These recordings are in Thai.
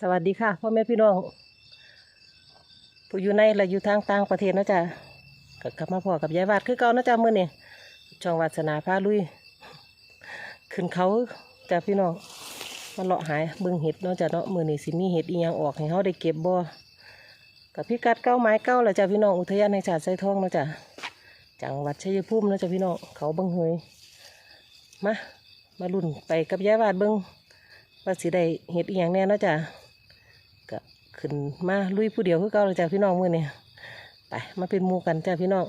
สวัสดีค่ะพ่อแม่พี่น้องผู้อยู่ในและอยู่ทางต่างประเทศนะจ๊ะก็กลับมาพอกับยายวาดคือเก่าเนะจ๊ะมื้อนี้ช่องวาสนาพาลุย ขึ้นเขาจ้ะพี่น้องมาเลาะหายเบิ่งเห็ดเนาะจ้ะเนาะมื้อนี้สิมีเห็ดอีหยังออกให้เฮาได้เก็บบ่กับพี่กัดเก้าไม้เก้าแล้วจ้ะพี่น้องอุทยานแห่งชาติไซทองเนะจ้ะจังหวัดชัยภูมินะจ้ะพี่น้องเขาเบิ่งเฮยมามาลุ่นไปกับยายวาดเบิ่งว่าสิได้เห็ดอีหยังแน่เนะจ้ะ ขึ้นมาลุยผู้เดียวคือเก่าเลยจ้าพี่น้องมื้อนี้ไปมาเป็นหมู่กันจ้าพี่น้อง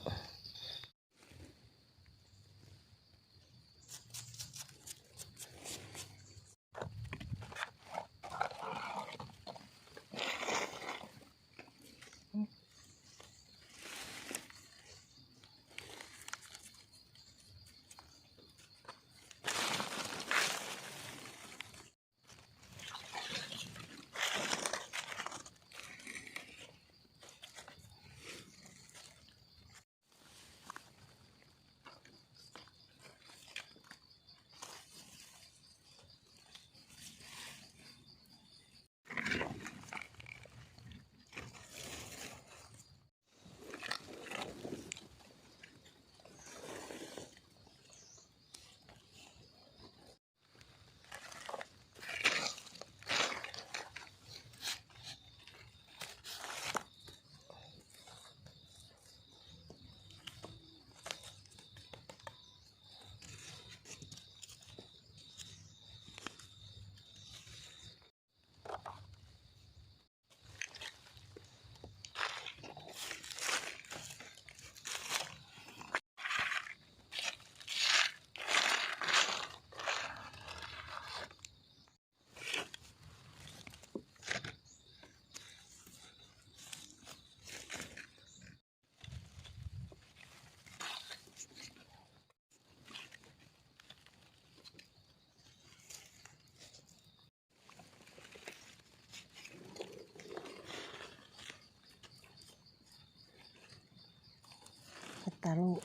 ตาลูก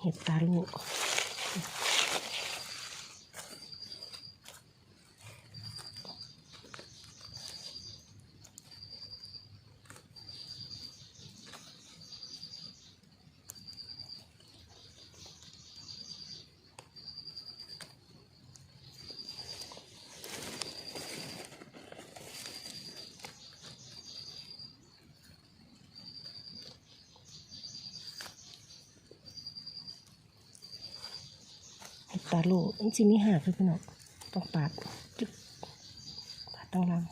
เห็ดตาลูก ตาลูกอันสิมีหากเลยพี่น้องต้องปาดจึ๊กปาดต้องลัง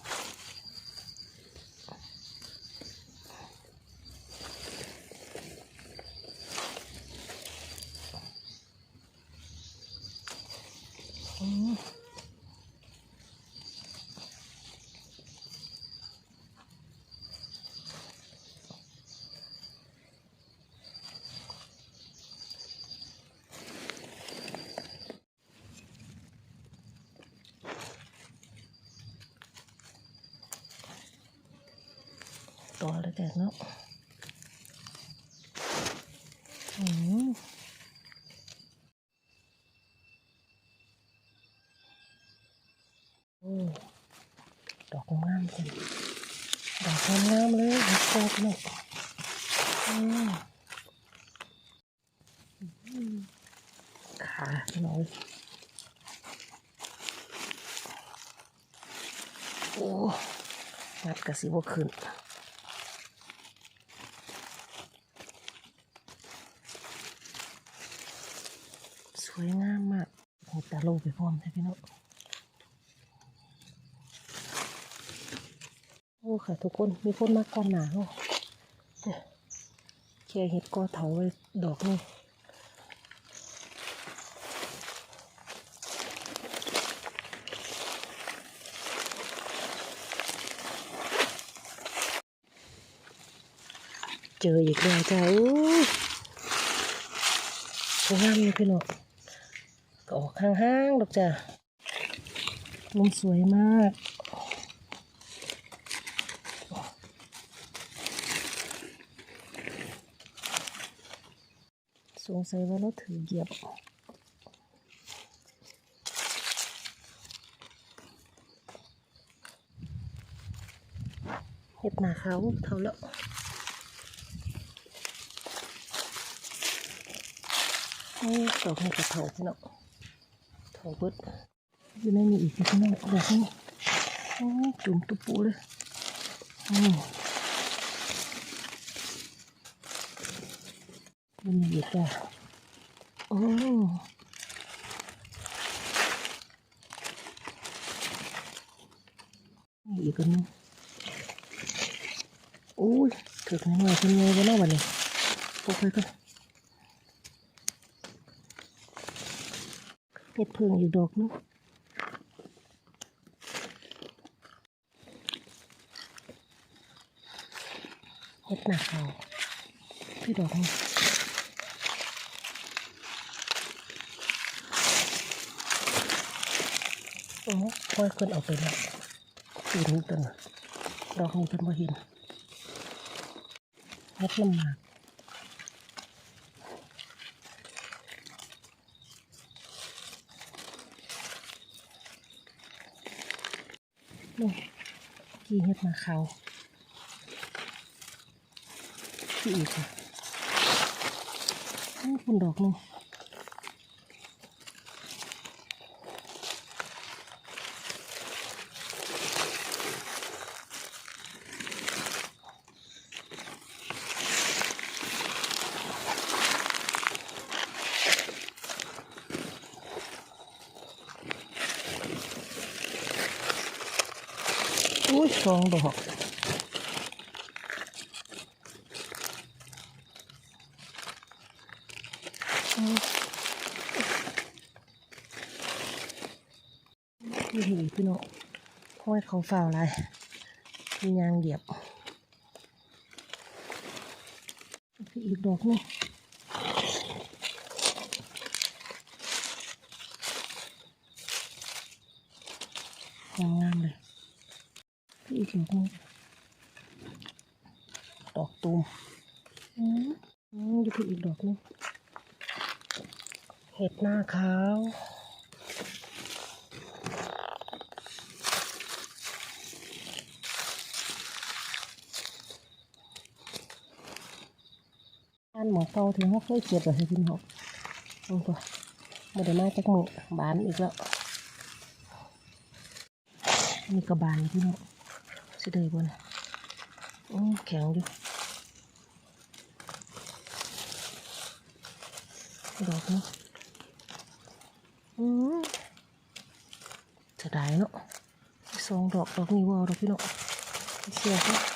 ต่อแล้วแต่เนาะอืมโอ้ดอกงามจังดอกงามเลยเห็ดโคนเนาะอืมอืมขาหน่อยโอ้งัดกระสิบวขึ้น สวยงามมากโหตาโลไปพร้อมใช่พี่น้องโอ้ค่ะทุกคนมีคนมากก่อนหนาเนาเนี่ยแค่เห็ดกอเถาไว้ดอกนี่เจออีกแล้วจ้าอู้สวยงามเลยพี่น้อง ก็ออกห้างๆหรอกจ้ะลมสวยมากสงสัยว่ารถถือเหยียบเห็ดหนาเขาเท่าแล้วดตกนี่กระเทาพี่น้อง เถาเบิดอยู่ในนี้อีกพี่น้องดอกนี้โอ้จุ่มตุปูเลยอืมมันมีอีกอะโอ้อีกอันหนึงโอ้ยถึกหน่อยๆเป็นไงวะเนาะวันนี้พกไปก่อน เห็ดเพิ่งอีกดอกนึงเห็ดหนักเขาพี่ดอกนี้โอ้ค่อยคนเอาไปแล้วปีนี้ตัวน่ะดอกนี้เป็นบ่เห็นเห็ดลำหมาก กี่เห็ดมาเขาที่อีกค่ะนี่คุณดอกหนึง สองดอกนี่เห็นพี่น้องห้อยเขาฝ่าวอะไรมียางเหยียบพี่อีกดอกหนึงงามเลย อีกหนึ่งดอกตูมอยู่ที่อีกดอกนึงเห็ดหน้าขาวบ้านหมอเกาถึงเขาเคยเก็บแบบให้พี่น้องลงตัวมาได้มาจากมือบานอีกแล้วนี่ก็บานพี่น้อง สิได้บ่นะอืมแข็งอยู่ดอกนี้อืมจะได้เนาะสองดอกดอกนี้ว่าเอาดอกพี่น้องเสียค่ะ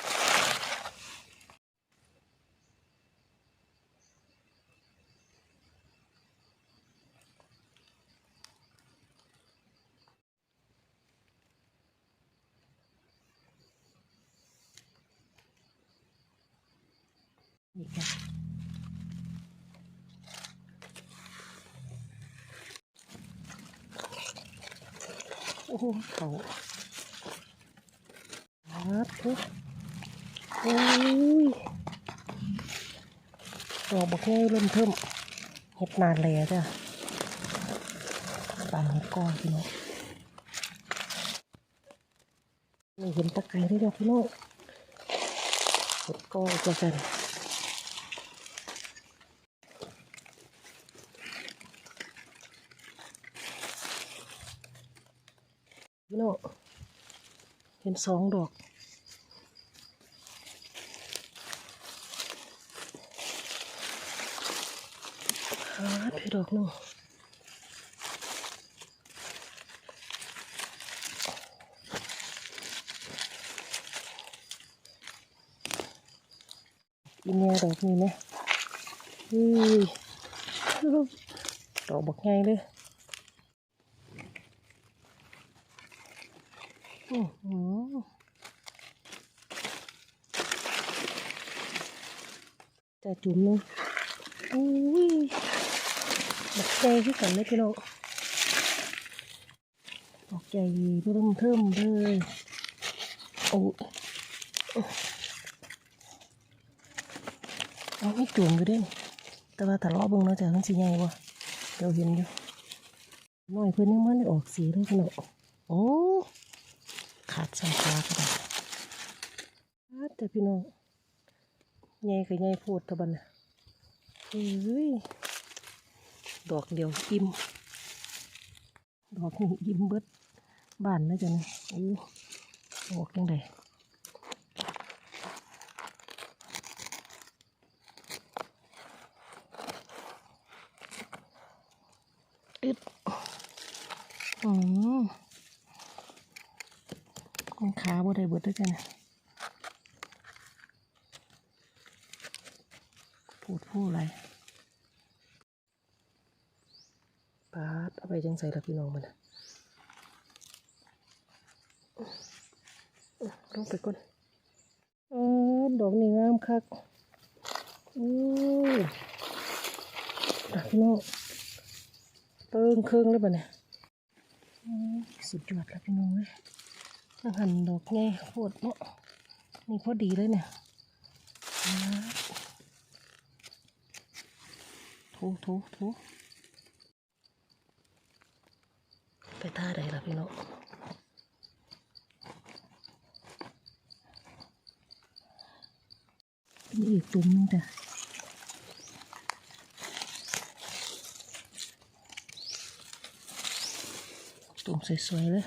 นี่ค่ะโอ้โหเขาครับทุกโอ้ยดอกบักง่ายเริ่มเทิมเห็ดนานเลยจ้ะปลาเห็ดก้อนพี่น้องนี่เห็นตะไคร้ด้วยจ้ะพี่น้องเห็ดก้อนจะกัน พี่น้อง เห็นสองดอกฮาดพี่ดอกหนึงอีเมียดอกนี้ไหมอุ้ยดอกบักไงเลย โอ้โหจะจุ่มนึงอุ้ยบักใจที่กันเลยพี่น้องบักใจเริ่มเทิมเลยโอ้เอาไม่จุ่มอยู่ด้แต่ว่าถ้าลาะเบิ่งเนาะจ้ะมันสิใหญ่บ่เดี๋ยวเห็นอยู่น้อยเพิ่นยังมันได้ออกสีเลยพี่น้องโอ้ ขาดสายตาก็ได้แต่พี่น้องใหญ่ก็ใหญ่พูดเทบัดนะเฮ้ยดอกเดียวอิ่มดอกนี้อิ่มเบิดบ้านนะจ๊ะเนี่ยโอ้ดอกยังไงอึดอืม มันขาบ่ได้เบิดด้วยจ้ะเนี่ยพูดพูดอะไรปาดเอาไปจังใส่ละพี่น้องมันน่ะอื้อลงไปก่อนเออดอกนี่งามคักอู้อะพี่น้องเติงเครื่องเลยบ่เนี่ยอื้อสุดยอดแล้วพี่น้องเลยต้อง หั่นดอกไงโคตรเนาะนี่พอดีเลยเนี่ยถูถูถูไปท่าใดล่ะพี่น้องมีอีกตุ่มนึงจ้ะตุ่มสวยๆเลย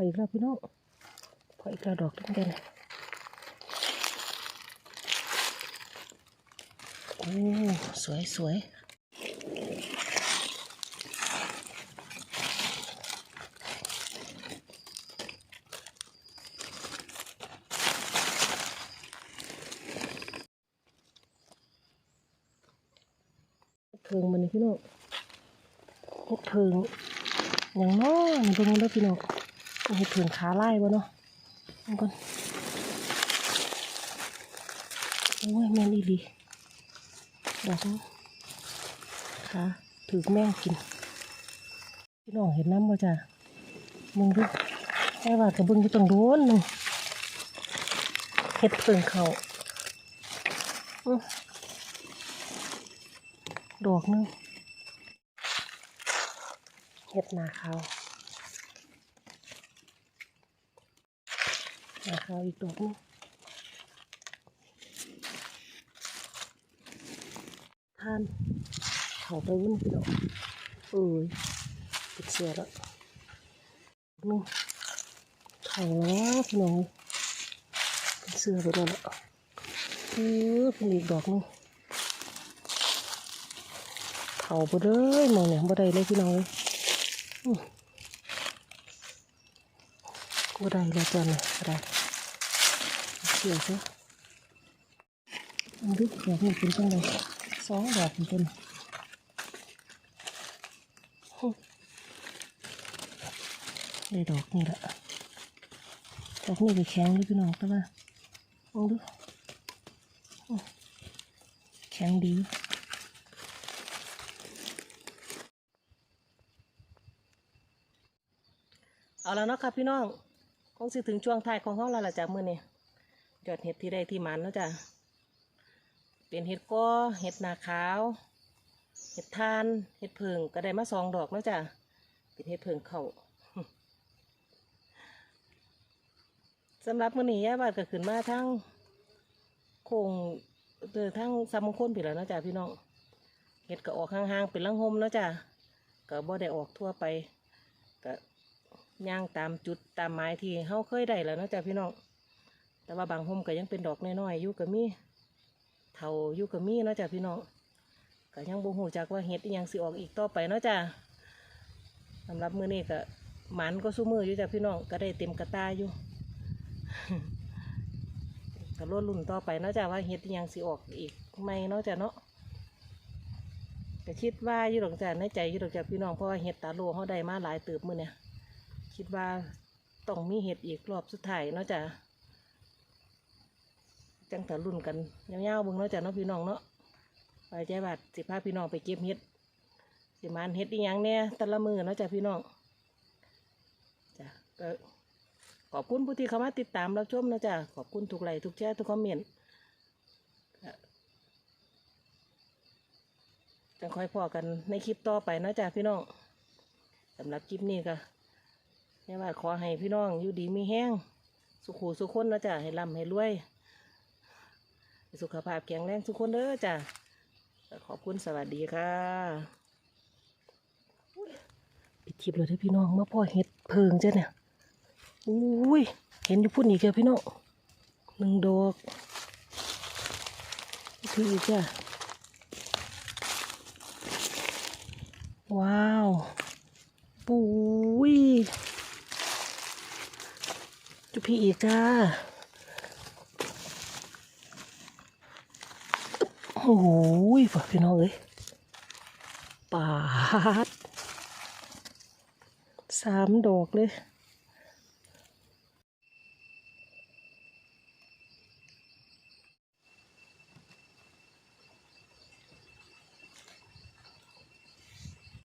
โออีกแล้วพี่น้องพออีกแล้วดอกนึงกันโอ้สวยสวยเพิงมันนี่พี่น้องเพิงอย่างน้อยเบิ่งเด้อพี่น้อง เฮ็ดเพิงขาไล่บ่เนาะมันก่อนโอ้ยแม่นอีหลีดอกขาถือแม่งกินพี่น้องเห็นน้ำบ่จ้ะมึงดูแค่ว่ากับเบิ่งอยู่ตรงโดนนึงเฮ็ดเพิงเขาอดอกนึงเห็ดนาเขา วนาข้าอีกดอกนึงทานเขาไปวุ่นพี่น้องเอ้ยติดเสียแล้วนึงเขาแล้วพี่น้องเป็นเสื้อไปแล้วละเออเป็นอีกดอกนึงเขาไปเลยมองเนี่ยบ่ได้เลยพี่น้องเอ้ ยกูได้แล้วจ้ะเนี่ยก็ได้เสียวซะมันดูดอกนี่เป็นจังไดสองดอกเป็นต้นได้ดอกนี่แหละดอกนี่ก็แข็งเลยพี่น้องแต่ว่าลองดูแข็งดีเอาแล้วเนาะค่ะพี่น้อง งสิถึงช่วงท้ายของห้องเราละจ้ะมื้อนี้ยอดเห็ดที่ได้ที่มันเนาะจ้ะเป็นเห็ดก้อเห็ดนาขาว เห็ดทานเห็ดเพิงก็ได้มาสองดอกเนาะจ้ะเป็นเห็ดเพิงเขาสำหรับมื้อนี้ย่าบาดก็ขึ้นมาทั้งโคงเดินทั้งสามมงคลไปแล้วนะจ้ะพี่น้องเห็ดก็ออกห่างๆเป็นลังหมนะจ้ะก็บ่ได้ออกทั่วไปก็ ย่างตามจุดตามไม้ที่เฮาเคยได้แล้วเนาะจ้ะพี่น้อง แต่ว่าบางห่มก็ยังเป็นดอกน้อยๆอยู่ก็มีเท่าอยู่ก็มีเนาะจ้ะพี่น้องก็ยังบ่ฮู้จักว่าเฮ็ดยังสิออกอีกต่อไปเนาะจ้ะสำหรับมื้อนี้ก็หมันก็สู้มืออยู่จ้ะพี่น้องก็ได้เต็มกระตาอยู่ก็ลุ้นลุ่นต่อไปเนาะจ้ะว่าเฮ็ดยังสิออกอีกไหมเนาะจ้ะเนาะก็คิดว่าอยู่ดอกจ้ะในใจอยู่ดอกจ้ะพี่น้องเพราะว่าเฮ็ดตาโลเฮาได้มาหลายเติบมือเนี่ย คิดว่าต้องมีเห็ดอีกรอบสุดท้ายเนาะจ้ะจังแต่รุ่นกันยาวๆเบิ่งเนาะจ้ะเนาะพี่น้องเนาะไปใจบาดสิพาพี่น้องไปเก็บเห็ดสิมานเฮ็ดอีหยังเนี่ยต่ละมือเนาะจ้ะพี่น้องจ้ะก็ขอบคุณผู้ที่เข้ามาติดตามรับชมนะจ้ะขอบคุณทุกไลค์ทุกแชร์ทุกคอมเมนต์จะคอยพอกันในคลิปต่อไปนาะจ้ะพี่น้องสำหรับคลิปนี้ก็ แม่ว่าขอให้พี่น้องอยู่ดีมีแห้งสุขูสุขคนนะจ้ะให้ร่ำให้รวย สุขภาพแข็งแรงทุกคนเด้อจ้ะขอบคุณสวัสดีค่ะปิดคลิปเลยเด้อพี่น้องมาพ่อเห็ดเพิงจ้ะเนี่ยอุ้ยเห็นอยู่พุ่นอีกแล้วพี่น้องหนึ่งดอกพี่อีกจ้ะว้าวปุ้ยับพี่อีกจ้า โอ้ยพี่น้องเอ้ยปาดสามดอกเลย